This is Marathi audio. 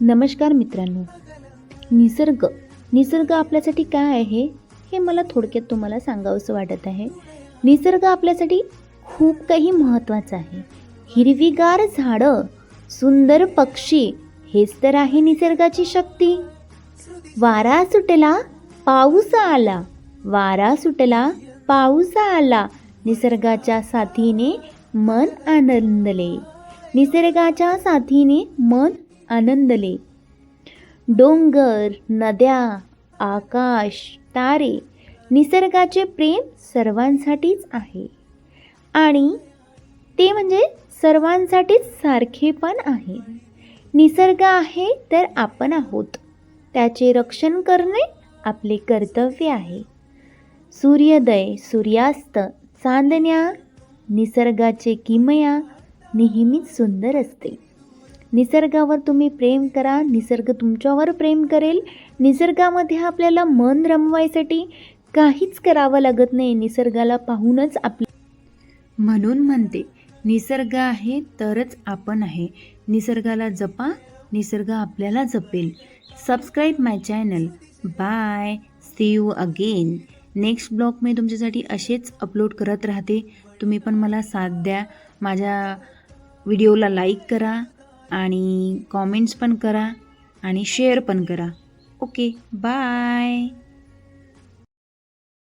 नमस्कार मित्रांनो. निसर्ग. निसर्ग आपल्यासाठी काय आहे हे मला थोडक्यात तुम्हाला सांगावंसं वाटत आहे. निसर्ग आपल्यासाठी खूप काही महत्त्वाचं आहे. हिरवीगार झाडं सुंदर पक्षी हेच तर आहे निसर्गाची शक्ती. वारा सुटला पाऊस आला. वारा सुटला पाऊस आला. निसर्गाच्या साथीने मन आनंदले. निसर्गाच्या साथीने मन आनंदले. डोंगर नद्या आकाश तारे निसर्गाचे प्रेम सर्वांसाठीच आहे. आणि ते म्हणजे सर्वांसाठीच सारखे पण आहे. निसर्ग आहे तर आपण आहोत. त्याचे रक्षण करणे आपले कर्तव्य आहे. सूर्योदय सूर्यास्त चांदण्या निसर्गाचे किमया नेहमीच सुंदर असते. निसर्गावर तुम्ही प्रेम करा निसर्ग तुमच्यावर प्रेम करेल. निसर्गामध्ये आपल्याला मन रमवायसाठी काहीच करावं लागत नाही निसर्गाला पाहूनच आपलं म्हणून म्हणते निसर्ग आहे तरच आपण आहे. निसर्गाला जपा निसर्ग आपल्याला जपेल. Subscribe my channel bye see you again next blog मी तुमच्यासाठी असेच अपलोड करत राहते. तुम्ही पण मला साथ द्या. माझ्या व्हिडिओला लाईक करा. आणि कॉमेंट्स पण करा आणि शेअर पण करा. Okay bye